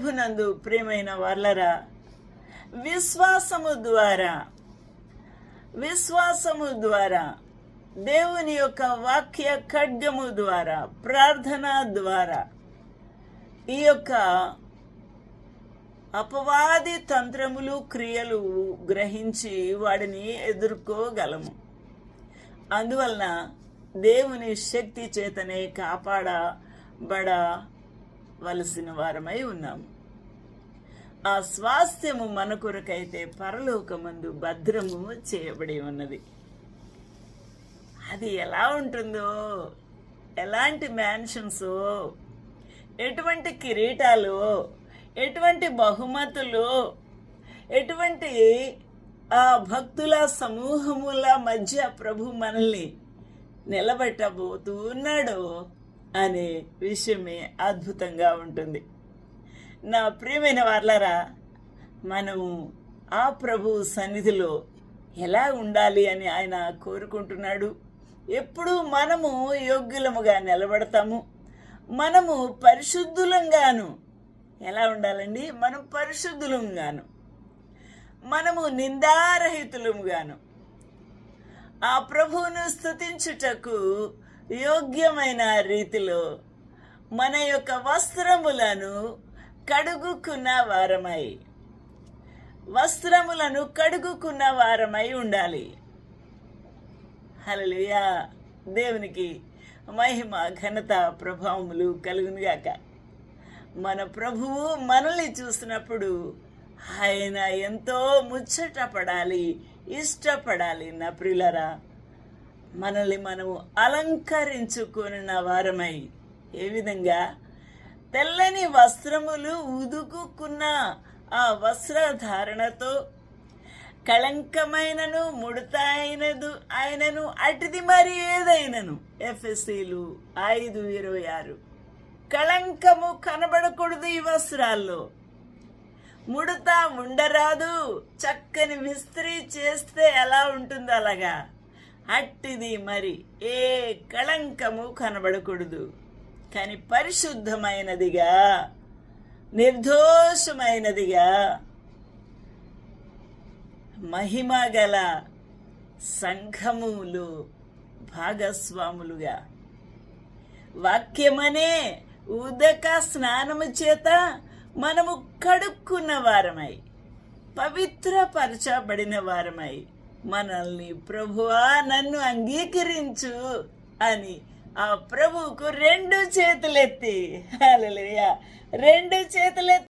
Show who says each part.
Speaker 1: ప్రభునందు ప్రియమైన వాళ్ళరా విశ్వాసము ద్వారా విశ్వాసము ద్వారా దేవుని యొక్క వాక్య ఖడ్గము ద్వారా ప్రార్థన ద్వారా ఈ యొక్క అపవాది తంత్రములు క్రియలు గ్రహించి వాడిని ఎదుర్కోగలము. అందువలన దేవుని శక్తి చేతనే వలసిన వారమై ఉన్నాము. ఆ స్వాస్థ్యము మన కొరకైతే పరలోకమందు భద్రము చేయబడి ఉన్నది. అది ఎలా ఉంటుందో ఎలాంటి మ్యాన్షన్స్ ఎటువంటి కిరీటాలు ఎటువంటి బహుమతులు ఎటువంటి ఆ భక్తుల సమూహముల మధ్య ప్రభు మనల్ని నిలబెట్టబోతూ ఉన్నాడో అనే విషయమే అద్భుతంగా ఉంటుంది. నా ప్రియమైన వాళ్ళరా మనము ఆ ప్రభు సన్నిధిలో ఎలా ఉండాలి అని ఆయన కోరుకుంటున్నాడు? ఎప్పుడు మనము యోగ్యులముగా నిలబడతాము. మనము పరిశుద్ధులంగాను ఎలా ఉండాలండి? మనం పరిశుద్ధులంగాను. మనము నిందారహితులముగాను. ఆ ప్రభువును స్థుతించుటకు యోగ్యమైన రీతిలో మన యొక్క వస్త్రములను కడుగుకున్న వారమై వస్త్రములను కడుగుకున్న వారమై ఉండాలి. హలలుయా దేవునికి మహిమ ఘనత ప్రభావములు కలుగునుగాక మన ప్రభువు మనల్ని చూసినప్పుడు ఆయన ఎంతో ముచ్చట పడాలి ఇష్టపడాలి నా ప్రిలరా మనల్ని మనము అలంకరించుకున్న వారమై. ఏ విధంగా? తెల్లని వస్త్రములు ఉదుకుకున్న ఆ వస్త్రధారణతో కళంకమైనను ముడత అయినదు ఆయనను అటిది మరి ఏదైనను. ఎఫ్ఎస్సీలు ఐదు ఇరవై ఆరు. కళంకము కనబడకూడదు ఈ వస్త్రాల్లో. ముడత ఉండరాదు. చక్కని విస్త్రీ చేస్తే ఎలా ఉంటుందో అలాగా? అట్టిది మరి. ఏ కళంకము కనబడకూడదు. కానీ పరిశుద్ధమైనదిగా నిర్దోషమైనదిగా మహిమ గల సంఘములు భాగస్వాములుగా. వాక్యమనే ఉదక స్నానము చేత మనము కడుక్కున్న వారమై పవిత్రపరచబడిన వారమై మనల్ని ప్రభువా నన్ను అంగీకరించు అని ఆ ప్రభువుకు రెండు చేతులెత్తి. హల్లెలూయా. రెండు చేతులెత్తి